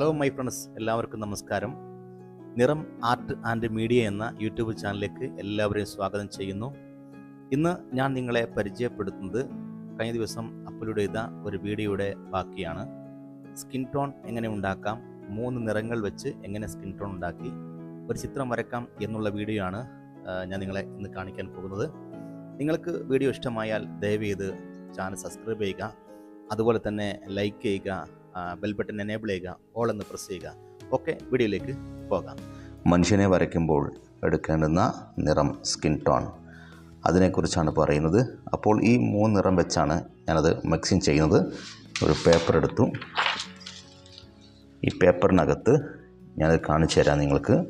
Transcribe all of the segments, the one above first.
Hello my friends എല്ലാവർക്കും നമസ്കാരം. Niram art and media എന്ന യൂട്യൂബ് ചാനലിലേക്ക് എല്ലാവരെയും സ്വാഗതം ചെയ്യുന്നു. ഇന്ന് ഞാൻ നിങ്ങളെ പരിചയപ്പെടുത്തുന്നത് കഴിഞ്ഞ ദിവസം അപ്ലോഡ് ചെയ്ത ഒരു വീഡിയോയുടെ ബാക്കിയാണ്. സ്കിൻ ടോൺ എങ്ങനെ ഉണ്ടാക്കാം? മൂന്ന് നിറങ്ങൾ വെച്ച് എങ്ങനെ സ്കിൻ ടോൺ ഉണ്ടാക്കി? ഒരു ചിത്രം വരക്കാം എന്നുള്ള വീഡിയോ ആണ് ഞാൻ നിങ്ങളെ ഇന്ന് കാണിക്കാൻ പോകുന്നത്. നിങ്ങൾക്ക് വീഡിയോ ഇഷ്ടമായാൽ ദയവ് ചെയ്ത് ചാനൽ സബ്സ്ക്രൈബ് ചെയ്യുക. അതുപോലെ തന്നെ ലൈക്ക് ചെയ്യുക. ബെൽ ബട്ടൺ എനേബിൾ ചെയ്യുക ഓൾ എന്ന് പ്രസ് ചെയ്യുക. ഓക്കെ വീഡിയോയിലേക്ക് പോകാം. മനുഷ്യനെ വരയ്ക്കുമ്പോൾ എടുക്കേണ്ടുന്ന നിറം സ്കിൻ ടോൺ അതിനെക്കുറിച്ചാണ് പറയുന്നത്. അപ്പോൾ ഈ മൂന്ന് നിറം വെച്ചാണ് ഞാനത് മിക്സിങ് ചെയ്യുന്നത്. ഒരു പേപ്പർ എടുത്തു. ഈ പേപ്പറിനകത്ത് ഞാനത് കാണിച്ചു തരാം നിങ്ങൾക്ക്.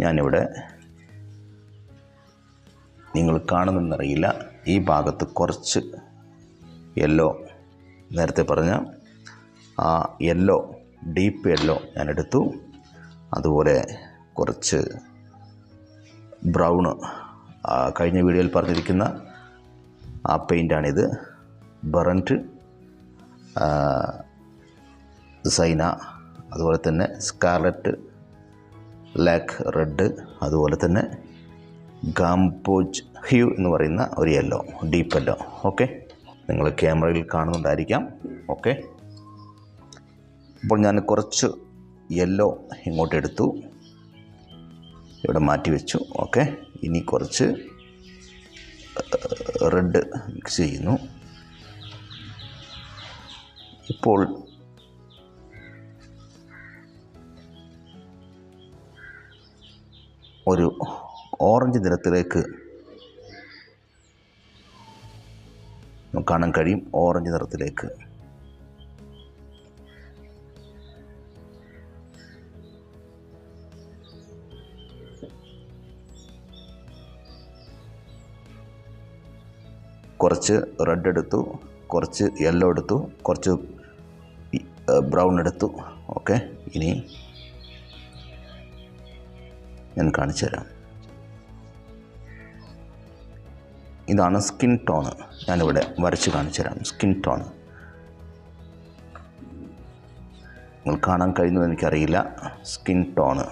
ഞാനിവിടെ നിങ്ങൾ കാണുന്നെന്നറിയില്ല ഈ ഭാഗത്ത് കുറച്ച് യെല്ലോ നേരത്തെ പറഞ്ഞ ആ യെല്ലോ ഡീപ്പ് യെല്ലോ ഞാൻ എടുത്തു. അതുപോലെ കുറച്ച് ബ്രൗണ് കഴിഞ്ഞ വീഡിയോയിൽ പറഞ്ഞിരിക്കുന്ന ആ പെയിന്റാണിത് ബറന്റ് സൈന അതുപോലെ തന്നെ സ്കാർലറ്റ് ലാക്ക് റെഡ് അതുപോലെ തന്നെ ഗാംപോജ് ഹ്യൂ എന്ന് പറയുന്ന ഒരു യെല്ലോ ഡീപ്പ് യെല്ലോ ഓക്കെ നിങ്ങൾ ക്യാമറയിൽ കാണുന്നുണ്ടായിരിക്കാം. ഓക്കെ അപ്പോൾ ഞാൻ കുറച്ച് യെല്ലോ ഇങ്ങോട്ട് എടുത്തു ഇവിടെ മാറ്റി വെച്ചു. ഓക്കെ. ഇനി കുറച്ച് റെഡ് മിക്സ് ചെയ്യുന്നു. ഇപ്പോൾ ഒരു ഓറഞ്ച് നിറത്തിലേക്ക് കാണാൻ കഴിയും. ഓറഞ്ച് നിറത്തിലേക്ക്. കുറച്ച് റെഡ് എടുത്തു കുറച്ച് യെല്ലോ എടുത്തു കുറച്ച് ബ്രൗൺ എടുത്തു. ഓക്കെ ഇനി ഞാൻ കാണിച്ചു തരാം. ഇതാണ് സ്കിൻ ടോണ് ഞാനിവിടെ വരച്ച് കാണിച്ചു തരാം. സ്കിൻ ടോണ് നിങ്ങൾ കാണാൻ കഴിയുന്നു എനിക്കറിയില്ല. സ്കിൻ ടോണ്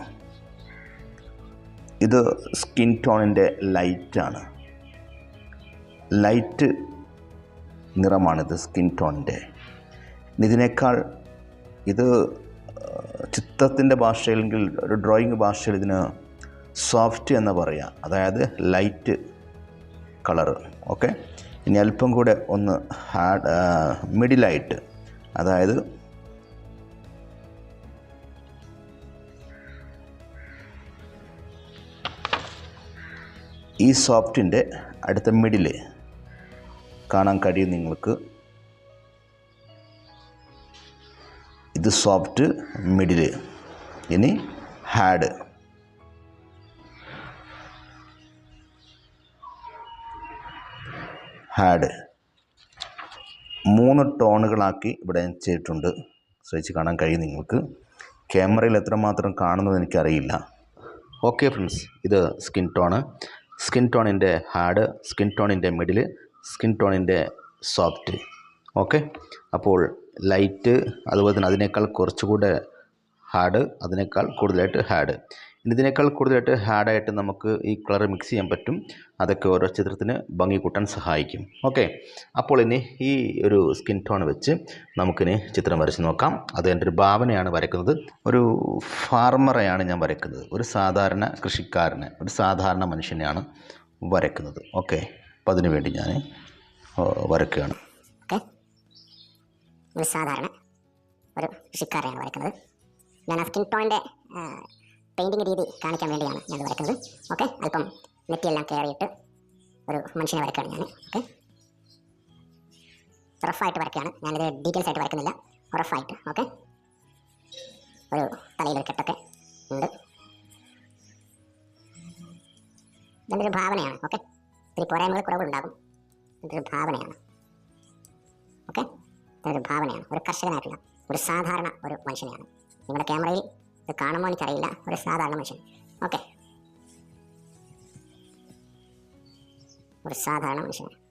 ഇത് സ്കിൻ ടോണിന്റെ ലൈറ്റാണ് ലൈറ്റ് നിറമാണിത് സ്കിൻ ടോണിന്റെ. ഇതിനേക്കാൾ ഇത് ചിത്രത്തിന്റെ ഭാഷയിലെങ്കിൽ ഒരു ഡ്രോയിങ് ഭാഷയിൽ ഇതിന് സോഫ്റ്റ് എന്ന് പറയാം. അതായത് ലൈറ്റ് കളറ് ഓക്കെ? ഇനി അല്പം കൂടെ ഒന്ന് ഹാർഡ് മിഡിലായിട്ട്. അതായത് ഈ സോഫ്റ്റിന്റെ അടുത്ത മിഡിൽ കാണാൻ കഴിയും നിങ്ങൾക്ക്. ഇത് സോഫ്റ്റ് മിഡിൽ ഇനി ഹാഡ് ഹാഡ് മൂന്ന് ടോണുകളാക്കി ഇവിടെ ചെയ്തിട്ടുണ്ട്. ശ്രദ്ധിച്ച് കാണാൻ കഴിയും നിങ്ങൾക്ക്. ക്യാമറയിൽ എത്രമാത്രം കാണുന്നത് എനിക്കറിയില്ല. ഓക്കെ ഫ്രണ്ട്സ് ഇത് സ്കിൻ ടോണ് സ്കിൻ ടോണിന്റെ ഹാഡ് സ്കിൻ ടോണിന്റെ മിഡിൽ സ്കിൻ ടോണിന്റെ സോഫ്റ്റ്. ഓക്കെ? അപ്പോൾ ലൈറ്റ് അതുപോലെ തന്നെ അതിനേക്കാൾ കുറച്ചുകൂടെ ഹാർഡ് അതിനേക്കാൾ കൂടുതലായിട്ട് ഹാർഡ്. ഇതിനേക്കാൾ കൂടുതലായിട്ട് ഹാർഡായിട്ട് നമുക്ക് ഈ കളർ മിക്സ് ചെയ്യാൻ പറ്റും. അതൊക്കെ ഓരോ ചിത്രത്തിന് ഭംഗി കൂട്ടാൻ സഹായിക്കും. ഓക്കെ? അപ്പോൾ ഇനി ഈ ഒരു സ്കിൻ ടോൺ വെച്ച് നമുക്കിനി ചിത്രം വരച്ച് നോക്കാം. അത് എന്റെ ഒരു ഭാവനയാണ് വരയ്ക്കുന്നത്. ഒരു ഫാർമറെയാണ് ഞാൻ വരയ്ക്കുന്നത്. ഒരു സാധാരണ കൃഷിക്കാരനെ ഒരു സാധാരണ മനുഷ്യനെയാണ് വരയ്ക്കുന്നത്. ഓക്കെ? അപ്പോൾ അതിനു വേണ്ടി ഞാൻ വരക്കുകയാണ്. ഒരു സാധാരണ ഒരു കൃഷിക്കാരെയാണ് വരയ്ക്കുന്നത്. ഞാൻ ആ സ്കിൻ ടോണിന്റെ പെയിന്റിങ് രീതി കാണിക്കാൻ വേണ്ടിയാണ് ഞാൻ ഇത് വരയ്ക്കുന്നത്. ഓക്കെ അല്പം നെറ്റിയെല്ലാം കയറിയിട്ട് ഒരു മനുഷ്യനെ വരയ്ക്കുകയാണ് ഞാൻ. ഓക്കെ റഫായിട്ട് വരയ്ക്കുകയാണ്. ഞാനിത് ഡീറ്റെയിൽസ് ആയിട്ട് വരയ്ക്കുന്നില്ല. റഫായിട്ട് ഓക്കെ ഒരു തലയിലൊരു കെട്ടൊക്കെ ഉണ്ട്. നല്ലൊരു ഭാവനയാണ്. ഓക്കെ ഒത്തിരി പോരായ്മകൾ കുറവുണ്ടാകും ഇതൊരു ഭാവനയാണ്. ഓക്കെ ഇതൊരു ഭാവനയാണ്. ഒരു കർഷകനായിട്ടുള്ള ഒരു സാധാരണ ഒരു മനുഷ്യനെയാണ്. നിങ്ങളുടെ ക്യാമറയിൽ ഇത് കാണുമ്പോൾ എനിക്കറിയില്ല. ഒരു സാധാരണ മനുഷ്യൻ. ഓക്കെ ഒരു സാധാരണ മനുഷ്യനാണ്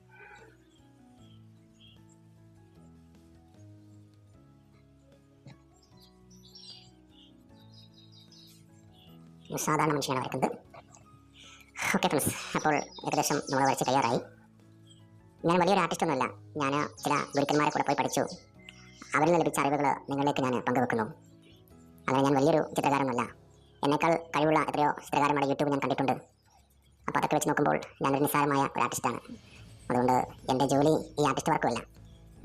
സാധാരണ മനുഷ്യനാണ് അവർക്കുണ്ട് ഓക്കെ ഫ്രണ്ട്സ് അപ്പോൾ ഏകദേശം നമ്മൾ വരച്ച് തയ്യാറായി. ഞാൻ വലിയൊരു ആർട്ടിസ്റ്റ് ഒന്നുമല്ല. ഞാൻ ചില ഗുരുക്കന്മാരെ കൂടെ പോയി പഠിച്ചു. അവരിൽ നിന്ന് ലഭിച്ച അറിവുകൾ നിങ്ങളിലേക്ക് ഞാൻ പങ്കുവെക്കുന്നു. അങ്ങനെ ഞാൻ വലിയൊരു ചിത്രകാരനല്ല. എന്നേക്കാൾ കഴിവുള്ള എത്രയോ ചിത്രകാരന്മാരുടെ യൂട്യൂബ് ഞാൻ കണ്ടിട്ടുണ്ട്. അപ്പോൾ അതൊക്കെ വെച്ച് നോക്കുമ്പോൾ ഞാനൊരു നിസ്സാരമായ ഒരു ആർട്ടിസ്റ്റാണ് അതുകൊണ്ട് എന്റെ ജോലി ഈ ആർട്ടിസ്റ്റ് വർക്കുമല്ല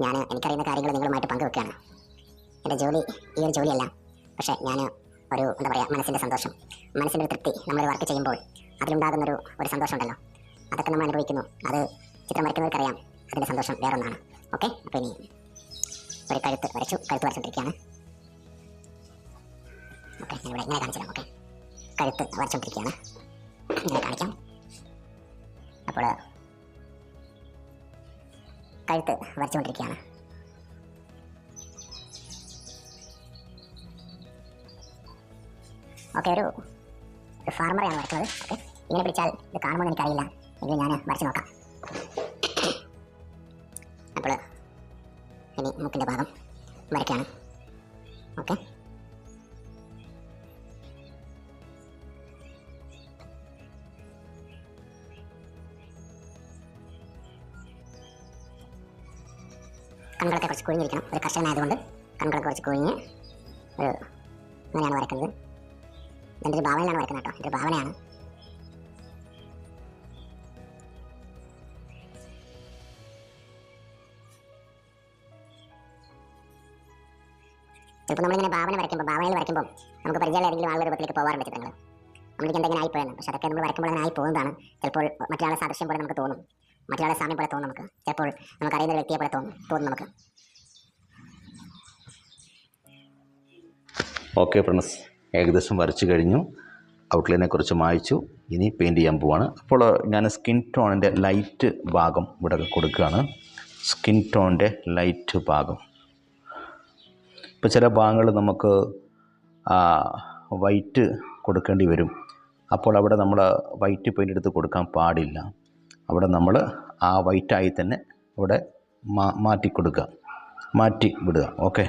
ഞാൻ എനിക്കറിയുന്ന കാര്യങ്ങൾ നിങ്ങളുമായിട്ട് പങ്കുവെക്കുകയാണ്. എന്റെ ജോലി ഈ ഒരു ജോലിയല്ല. പക്ഷേ ഞാൻ ഒരു എന്താ പറയുക മനസ്സിന്റെ സന്തോഷം. മനസ്സിന്റെ ഒരു തൃപ്തി നമ്മൾ വർക്ക് ചെയ്യുമ്പോൾ അതിലുണ്ടാകുന്നൊരു ഒരു സന്തോഷം ഉണ്ടല്ലോ അതൊക്കെ നമ്മൾ അനുഭവിക്കുന്നു. അത് ചിത്രം വരയ്ക്കുന്നവർക്കറിയാം. അതിന്റെ സന്തോഷം വേറൊന്നാണ്. ഓക്കെ? അപ്പോൾ ഇനി ഒരു കഴുത്ത് വരച്ചു. കഴുത്ത് വരച്ചുകൊണ്ടിരിക്കുകയാണ് ഓക്കെ ഞാനിവിടെ ഇങ്ങനെ കാണിച്ചു ഓക്കെ? കഴുത്ത് വരച്ചുകൊണ്ടിരിക്കുകയാണ് ഇങ്ങനെ കാണിക്കാം. അപ്പോൾ കഴുത്ത് വരച്ചുകൊണ്ടിരിക്കുകയാണ് ഓക്കെ ഒരു ഫാർമറെയാണ് വരക്കുന്നത് ഓക്കെ. ഇങ്ങനെ പിടിച്ചാൽ ഇത് കാണുമ്പോൾ എനിക്കറിയില്ല. എങ്കിലും ഞാൻ വരച്ച് നോക്കാം. അപ്പോൾ ഇനി മൂക്കിന്റെ ഭാഗം വരയ്ക്കുകയാണ് ഓക്കെ. കണ്ണുകളൊക്കെ കുറച്ച് കുഴിഞ്ഞിരിക്കണം. ഒരു കർഷകനായതുകൊണ്ട് കണ്ണുകളൊക്കെ കുറച്ച് കുഴിഞ്ഞ് ഒരു അങ്ങനെയാണ് വരക്കുന്നത് എന്റെ ഒരു ഭാവനയിലാണ് വരക്കുന്നത് കേട്ടോ. എന്റെ ഭാവനയാണ്. ചിലപ്പോൾ നമ്മളിങ്ങനെ ഭാവന വരയ്ക്കുമ്പോൾ ഭാവനയിൽ വരയ്ക്കുമ്പോൾ നമുക്ക് പരിചയമുള്ള ഏതെങ്കിലും ആളുടെ രൂപത്തിലേക്ക് പോകാറുണ്ട് ചിത്രങ്ങൾ. നമ്മൾക്ക് എന്തെങ്കിലും ആയിപ്പോയെന്ന്. പക്ഷെ അതൊക്കെ നമ്മൾ വരയ്ക്കുമ്പോൾ അങ്ങനെ ആയി പോകുന്നതാണ് ചിലപ്പോൾ മറ്റൊരാളെ സാദൃശ്യം പോലെ നമുക്ക് തോന്നും. മറ്റൊരാളെ സാമ്യം പോലെ തോന്നും നമുക്ക്. ചിലപ്പോൾ നമുക്ക് അറിയുന്ന വ്യക്തിയെ പോലെ തോന്നും തോന്നും നമുക്ക്. ഓക്കെ ഫ്രണ്ട്സ് ഏകദേശം വരച്ചു കഴിഞ്ഞു. ഔട്ട്ലൈനെ കുറിച്ച് മായ്ച്ചു. ഇനി പെയിന്റ് ചെയ്യാൻ പോവാണ്. അപ്പോൾ ഞാൻ സ്കിൻ ടോണിന്റെ ലൈറ്റ് ഭാഗം ഇവിടെ കൊടുക്കുകയാണ്. സ്കിൻ ടോണിന്റെ ലൈറ്റ് ഭാഗം. ഇപ്പോൾ ചില ഭാഗങ്ങൾ നമുക്ക് വൈറ്റ് കൊടുക്കേണ്ടി വരും. അപ്പോൾ അവിടെ നമ്മൾ വൈറ്റ് പെയിന്റ് എടുത്ത് കൊടുക്കാൻ പാടില്ല. അവിടെ നമ്മൾ ആ വൈറ്റായി തന്നെ ഇവിടെ മാറ്റി കൊടുക്കുക. മാറ്റി വിടുക. ഓക്കെ?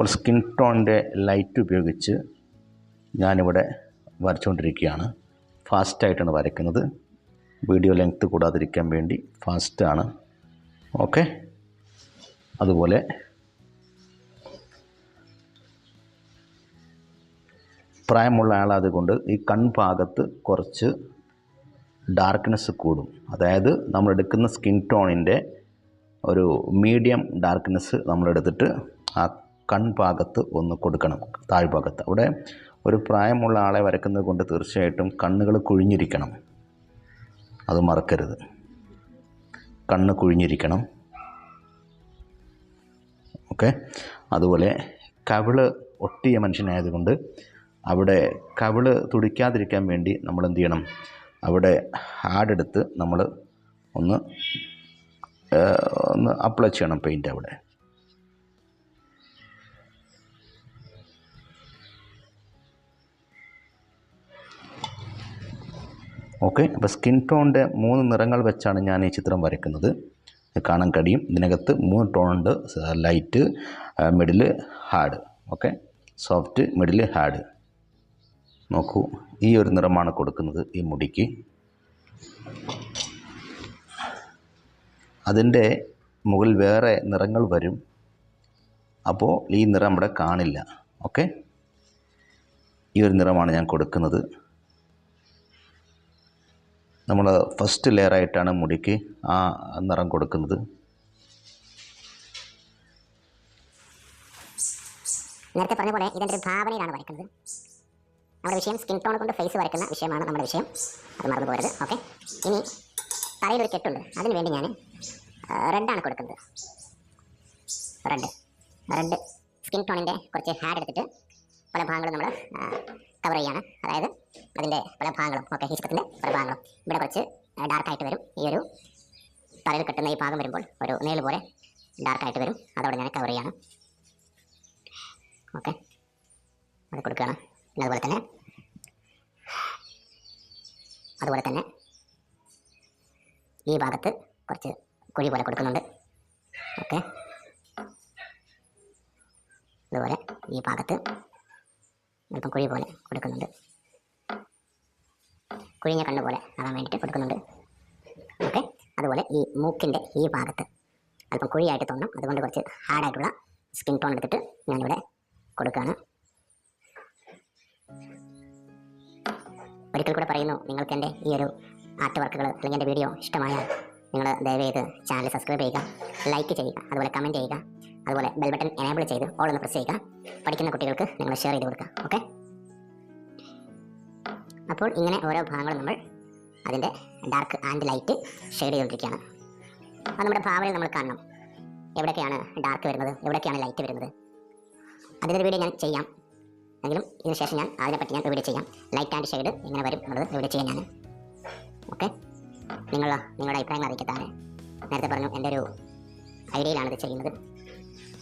അപ്പോൾ സ്കിൻ ടോണിന്റെ ലൈറ്റ് ഉപയോഗിച്ച് ഞാനിവിടെ വരച്ചുകൊണ്ടിരിക്കുകയാണ്. ഫാസ്റ്റായിട്ടാണ് വരയ്ക്കുന്നത്. വീഡിയോ ലെങ്ത്ത് കൂടാതിരിക്കാൻ വേണ്ടി ഫാസ്റ്റാണ്. ഓക്കെ. അതുപോലെ പ്രായമുള്ള ആളായതുകൊണ്ട് ഈ കൺഭാഗത്ത് കുറച്ച് ഡാർക്ക്നെസ് കൂടും. അതായത് നമ്മൾ എടുക്കുന്ന സ്കിൻ ടോണിന്റെ ഒരു മീഡിയം ഡാർക്ക്നെസ് നമ്മളെടുത്തിട്ട് ആ കൺഭാഗത്ത് ഒന്ന് കൊടുക്കണം താഴ്ഭാഗത്ത്. അവിടെ ഒരു പ്രായമുള്ള ആളെ വരക്കുന്നത് കൊണ്ട് തീർച്ചയായിട്ടും കണ്ണുകൾ കുഴിഞ്ഞിരിക്കണം. അത് മറക്കരുത്. കണ്ണ് കുഴിഞ്ഞിരിക്കണം. ഓക്കെ? അതുപോലെ കവിൾ ഒട്ടിയ മനുഷ്യനായതുകൊണ്ട് അവിടെ കവിൾ തുടിക്കാതിരിക്കാൻ വേണ്ടി നമ്മൾ എന്ത് ചെയ്യണം? അവിടെ ഹാഡെടുത്ത് നമ്മൾ ഒന്ന് ഒന്ന് അപ്ലൈ ചെയ്യണം പെയിന്റ് അവിടെ. ഓക്കെ അപ്പോൾ സ്കിൻ ടോണിന്റെ മൂന്ന് നിറങ്ങൾ വെച്ചാണ് ഞാൻ ഈ ചിത്രം വരയ്ക്കുന്നത്. കാണാൻ കഴിയും. ഇതിനകത്ത് മൂന്ന് ടോണുണ്ട്. Light middle hard okay soft middle hard നോക്കൂ ഈ ഒരു നിറമാണ് കൊടുക്കുന്നത് ഈ മുടിക്ക്. അതിന്റെ മുകളിൽ വേറെ നിറങ്ങൾ വരും. അപ്പോൾ ഈ നിറം ഇവിടെ കാണില്ല. ഓക്കെ ഈ ഒരു നിറമാണ് ഞാൻ കൊടുക്കുന്നത്. നമ്മൾ ഫസ്റ്റ് ലെയറായിട്ടാണ് മുടിക്ക് ആ നിറം കൊടുക്കുന്നത്. നേരത്തെ പറഞ്ഞ പോലെ ഇതിന്റെ ഒരു ഭാവനയിലാണ് വരയ്ക്കുന്നത്. നമ്മുടെ വിഷയം സ്കിൻ ടോൺ കൊണ്ട് ഫേസ് വരയ്ക്കുന്ന വിഷയമാണ് നമ്മുടെ വിഷയം. അത് മറന്നു പോകരുത്. ഓക്കെ ഇനി തലയിലൊരു കെട്ടുണ്ട്. അതിന് വേണ്ടി ഞാൻ റെഡാണ് കൊടുക്കുന്നത്. റെഡ് റെഡ് സ്കിൻ ടോണിന്റെ കുറച്ച് ഹാഡ് എടുത്തിട്ട് പല ഭാഗങ്ങളും നമ്മൾ കവർ ചെയ്യാണ്. അതായത് അതിന്റെ പല ഭാഗങ്ങളും ഓക്കെ ഈ പല ഭാഗങ്ങളും. ഇവിടെ കുറച്ച് ഡാർക്കായിട്ട് വരും. ഈ ഒരു തലയിൽ കെട്ടുന്ന ഈ ഭാഗം വരുമ്പോൾ ഒരു നേൽ പോലെ ഡാർക്കായിട്ട് വരും. അതോടെ ഞാൻ കവർ ചെയ്യാണ്. ഓക്കെ. അത് കൊടുക്കുകയാണ്. പിന്നെ അതുപോലെ തന്നെ അതുപോലെ തന്നെ ഈ ഭാഗത്ത് കുറച്ച് കുഴി പോലെ കൊടുക്കുന്നുണ്ട്. ഓക്കെ. അതുപോലെ ഈ ഭാഗത്ത് അല്പം കുഴി പോലെ കൊടുക്കുന്നുണ്ട്. കുഴിഞ്ഞ കണ്ണ് പോലെ ആകാൻ വേണ്ടിയിട്ട് കൊടുക്കുന്നുണ്ട്. ഓക്കെ. അതുപോലെ ഈ മൂക്കിന്റെ ഈ ഭാഗത്ത് അല്പം കുഴിയായിട്ട് തോന്നും. അതുകൊണ്ട് കുറച്ച് ഹാർഡായിട്ടുള്ള സ്കിൻ ടോൺ എടുത്തിട്ട് ഞാനിവിടെ കൊടുക്കുകയാണ്. ഒരിക്കൽ കൂടെ പറയുന്നു നിങ്ങൾക്ക് എന്റെ ഈ ഒരു ആർട്ട് വർക്കുകൾ അല്ലെങ്കിൽ എന്റെ വീഡിയോ ഇഷ്ടമായാൽ നിങ്ങൾ ദയവേത് ചാനൽ സബ്സ്ക്രൈബ് ചെയ്യുക ലൈക്ക് ചെയ്യുക അതുപോലെ കമന്റ് ചെയ്യുക അതുപോലെ ബെൽ ബട്ടൺ എനേബിൾ ചെയ്ത് ഓൾ ഒന്ന് പ്രസ് ചെയ്യുക. പഠിക്കുന്ന കുട്ടികൾക്ക് നിങ്ങൾ ഷെയർ ചെയ്ത് കൊടുക്കുക ഓക്കെ അപ്പോൾ ഇങ്ങനെ ഓരോ ഭാഗങ്ങളും നമ്മൾ അതിന്റെ ഡാർക്ക് ആൻഡ് ലൈറ്റ് ഷെയർ ചെയ്തുകൊണ്ടിരിക്കുകയാണ്. അപ്പോൾ നമ്മുടെ ഭാവനയിൽ നമ്മൾ കാണണം. എവിടെയൊക്കെയാണ് ഡാർക്ക് വരുന്നത്? എവിടെയൊക്കെയാണ് ലൈറ്റ് വരുന്നത്? അതിനൊരു വീഡിയോ ഞാൻ ചെയ്യാം. എങ്കിലും ഇതിന് ശേഷം ഞാൻ അതിനെപ്പറ്റി ഞാൻ വീഡിയോ ചെയ്യാം. ലൈറ്റ് ആൻഡ് ഷെയ്ഡ് ഇങ്ങനെ വരും എന്നുള്ളത് വീഡിയോ ചെയ്യാം ഞാൻ. ഓക്കെ നിങ്ങൾ നിങ്ങളുടെ അഭിപ്രായങ്ങൾ അറിയിക്കത്താണ് നേരത്തെ പറഞ്ഞു എന്റെ ഒരു ഐഡിയയിലാണ് ഇത് ചെയ്യുന്നത്.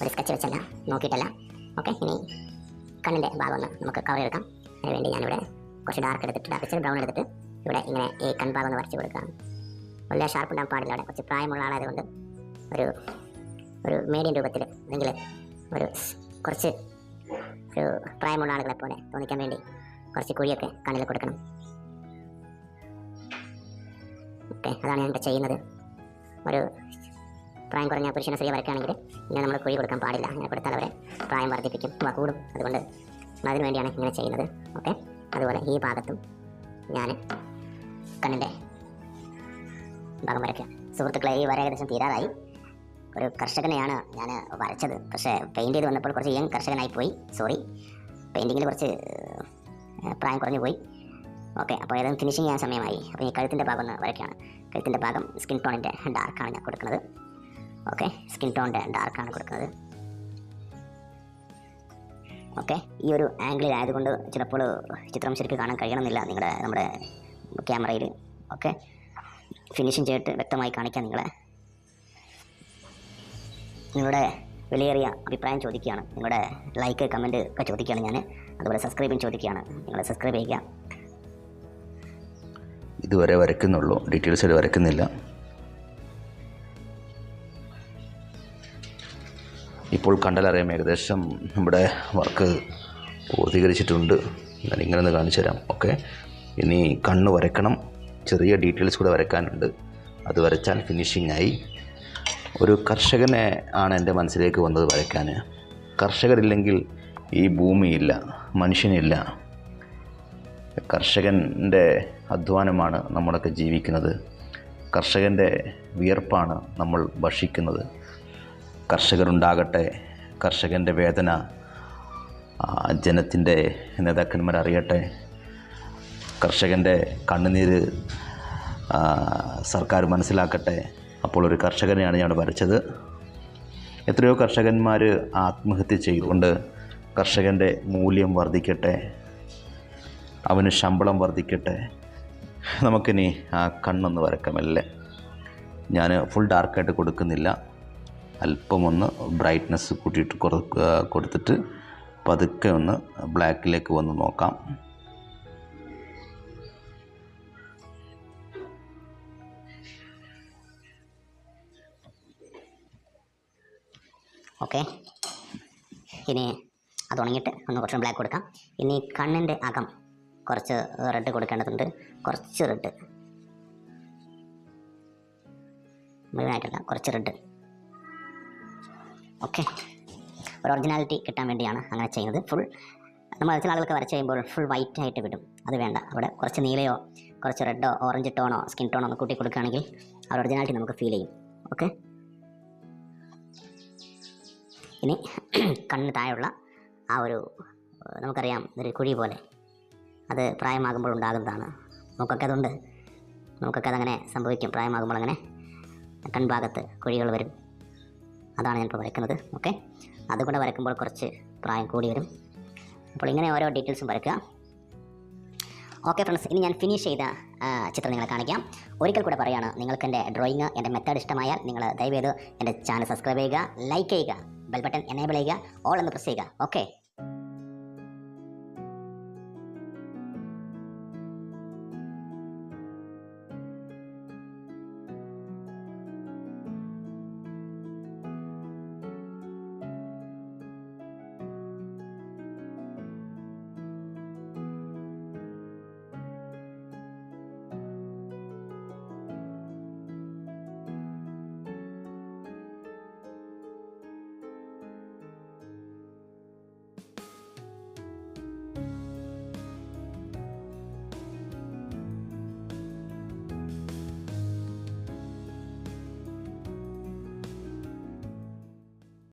ഒരു സ്കെച്ച് വെച്ചല്ല നോക്കിയിട്ടല്ല. ഓക്കെ ഇനി കണ്ണിന്റെ ഭാഗം ഒന്ന് നമുക്ക് കവർ എടുക്കാം അതിനുവേണ്ടി ഞാനിവിടെ കുറച്ച് ഡാർക്ക് എടുത്തിട്ട് ഡാർക്ക് ബ്രൗൺ എടുത്തിട്ട് ഇവിടെ ഇങ്ങനെ ഈ കൺഭാഗം ഒന്ന് വരച്ച് കൊടുക്കാം വലിയ ഷാർപ്പ് ഉണ്ടാകാൻ പാടില്ല അവിടെ. കുറച്ച് പ്രായമുള്ള ആളായതുകൊണ്ട് ഒരു ഒരു മീഡിയം രൂപത്തിൽ അല്ലെങ്കിൽ ഒരു കുറച്ച് ഒരു പ്രായമുള്ള ആളുകളെ പോലെ തോന്നിക്കാൻ വേണ്ടി കുറച്ച് കുഴിയൊക്കെ കണ്ണിൽ കൊടുക്കണം. ഓക്കെ അതാണ് ഞാൻ ചെയ്യുന്നത്. ഒരു പ്രായം കുറഞ്ഞ പുരുഷനെ സ്ത്രീ വരയ്ക്കുകയാണെങ്കിൽ ഇങ്ങനെ നമ്മൾ കുഴി കൊടുക്കാൻ പാടില്ല. അങ്ങനെ കൊടുത്താൽ അവരെ പ്രായം വർദ്ധിപ്പിക്കും കൂടും. അതുകൊണ്ട് അതിനു വേണ്ടിയാണ് ഇങ്ങനെ ചെയ്യുന്നത്. ഓക്കെ? അതുപോലെ ഈ ഭാഗത്തും ഞാൻ കണ്ണിന്റെ ഭാഗം വരയ്ക്കുക. സുഹൃത്തുക്കളെ ഈ വര ഏകദേശം തീരാറായി. ഒരു കർഷകനെയാണ് ഞാൻ വരച്ചത്. പക്ഷേ പെയിന്റ് ചെയ്ത് വന്നപ്പോൾ കുറച്ച് യങ് കർഷകനായി പോയി. സോറി പെയിന്റിങ്ങിൽ കുറച്ച് പ്രായം കുറഞ്ഞു പോയി. ഓക്കെ അപ്പോൾ ഏതായാലും ഫിനിഷിങ് ചെയ്യാൻ സമയമായി. അപ്പോൾ ഈ കഴുത്തിന്റെ ഭാഗം ഒന്ന് വരയ്ക്കുകയാണ്. കഴുത്തിന്റെ ഭാഗം സ്കിൻ ടോണിന്റെ ഡാർക്കാണ് ഞാൻ കൊടുക്കുന്നത്. ഓക്കെ സ്കിൻ ടോണിന്റെ ഡാർക്കാണ് കൊടുക്കുന്നത്. ഓക്കെ ഈ ഒരു ആംഗിളിൽ ആയതുകൊണ്ട് ചിലപ്പോൾ ചിത്രം ശരിക്കും കാണാൻ കഴിയണമെന്നില്ല നിങ്ങളുടെ നമ്മുടെ ക്യാമറയിൽ ഓക്കെ ഫിനിഷിങ് ചെയ്തിട്ട് വ്യക്തമായി കാണിക്കാം നിങ്ങളെ. നിങ്ങളുടെ വിലയേറിയ അഭിപ്രായം ചോദിക്കുകയാണ്. നിങ്ങളുടെ ലൈക്ക് കമന്റ് ഒക്കെ ചോദിക്കുകയാണ് ഞാൻ. അതുപോലെ സബ്സ്ക്രൈബും ചോദിക്കുകയാണ്. നിങ്ങൾ സബ്സ്ക്രൈബ് ചെയ്യുക. ഇതുവരെ വരയ്ക്കുന്നുള്ളൂ. ഡീറ്റെയിൽസ് വരെ വരയ്ക്കുന്നില്ല. ഇപ്പോൾ കണ്ടാലറിയാം ഏകദേശം നമ്മുടെ വർക്ക് പൂർത്തീകരിച്ചിട്ടുണ്ട്. ഞാൻ ഇങ്ങനെ ഒന്ന് കാണിച്ചു തരാം ഓക്കെ? ഇനി കണ്ണ് വരയ്ക്കണം. ചെറിയ ഡീറ്റെയിൽസ് കൂടെ വരയ്ക്കാനുണ്ട്. അത് വരച്ചാൽ ഫിനിഷിംഗ് ആയി. ഒരു കർഷകനെ ആണ് എന്റെ മനസ്സിലേക്ക് വന്നത് വരയ്ക്കാൻ. കർഷകരില്ലെങ്കിൽ ഈ ഭൂമിയില്ല മനുഷ്യനില്ല. കർഷകന്റെ അധ്വാനമാണ് നമ്മളൊക്കെ ജീവിക്കുന്നത്. കർഷകന്റെ വിയർപ്പാണ് നമ്മൾ ഭക്ഷിക്കുന്നത്. കർഷകരുണ്ടാകട്ടെ. കർഷകന്റെ വേദന ജനത്തിന്റെ നേതാക്കന്മാർ അറിയട്ടെ. കർഷകന്റെ കണ്ണുനീര് സർക്കാർ മനസ്സിലാക്കട്ടെ. അപ്പോൾ ഒരു കർഷകനെയാണ് ഞാൻ വരച്ചത്. എത്രയോ കർഷകന്മാർ ആത്മഹത്യ ചെയ്തുകൊണ്ട് കർഷകന്റെ മൂല്യം വർദ്ധിക്കട്ടെ. അവന് ശമ്പളം വർദ്ധിക്കട്ടെ. നമുക്കിനി ആ കണ്ണൊന്ന് വരക്കാമല്ലേ? ഞാൻ ഫുൾ ഡാർക്കായിട്ട് കൊടുക്കുന്നില്ല. അല്പം ഒന്ന് ബ്രൈറ്റ്നസ് കൂട്ടിയിട്ട് കൊടുത്തിട്ട് പതുക്കെ ഒന്ന് ബ്ലാക്കിലേക്ക് വന്ന് നോക്കാം. ഓക്കെ ഇനി അത് ഉണങ്ങിയിട്ട് ഒന്ന് കുറച്ച് ബ്ലാക്ക് കൊടുക്കാം. ഇനി കണ്ണിന്റെ അകം കുറച്ച് റെഡ് കൊടുക്കേണ്ടതുണ്ട്. കുറച്ച് റെഡ് മുഴുവനായിട്ടല്ല കുറച്ച് റെഡ് ഓക്കെ ഒരു ഒറിജിനാലിറ്റി കിട്ടാൻ വേണ്ടിയാണ് അങ്ങനെ ചെയ്യുന്നത്. ഫുൾ നമ്മൾ ചില ആളുകൾക്ക് വരച്ച് കഴിയുമ്പോൾ ഫുൾ വൈറ്റ് ആയിട്ട് വിടും അത് വേണ്ട. അവിടെ കുറച്ച് നീലയോ കുറച്ച് റെഡോ ഓറഞ്ച് ടോണോ സ്കിൻ ടോണോ ഒന്ന് കൂട്ടി കൊടുക്കുകയാണെങ്കിൽ ആ ഒറിജിനാലിറ്റി നമുക്ക് ഫീൽ ചെയ്യും. ഓക്കെ ഇനി കണ്ണിന് താഴെയുള്ള ആ ഒരു നമുക്കറിയാം ഒരു കുഴി പോലെ. അത് പ്രായമാകുമ്പോൾ ഉണ്ടാകുന്നതാണ്. നമുക്കൊക്കെ അതുണ്ട്. നമുക്കൊക്കെ അതങ്ങനെ സംഭവിക്കും. പ്രായമാകുമ്പോൾ അങ്ങനെ കൺഭാഗത്ത് കുഴികൾ വരും. അതാണ് ഞാനിപ്പോൾ വരയ്ക്കുന്നത് ഓക്കെ? അതുകൊണ്ട് വരയ്ക്കുമ്പോൾ കുറച്ച് പ്രായം കൂടി വരും. അപ്പോൾ ഇങ്ങനെ ഓരോ ഡീറ്റെയിൽസും വരയ്ക്കുക. ഓക്കെ ഫ്രണ്ട്സ് ഇനി ഞാൻ ഫിനിഷ് ചെയ്ത ചിത്രം നിങ്ങളെ കാണിക്കാം. ഒരിക്കൽ കൂടെ പറയുകയാണ് നിങ്ങൾക്ക് എന്റെ ഡ്രോയിങ് എന്റെ മെത്തേഡ് ഇഷ്ടമായാൽ നിങ്ങൾ ദയവേത് എന്റെ ചാനൽ സബ്സ്ക്രൈബ് ചെയ്യുക ലൈക്ക് ചെയ്യുക ബെൽ ബട്ടൺ എനേബിൾ ചെയ്യുക ഓൾ എന്ന് പ്രസ് ചെയ്യുക ഓക്കെ?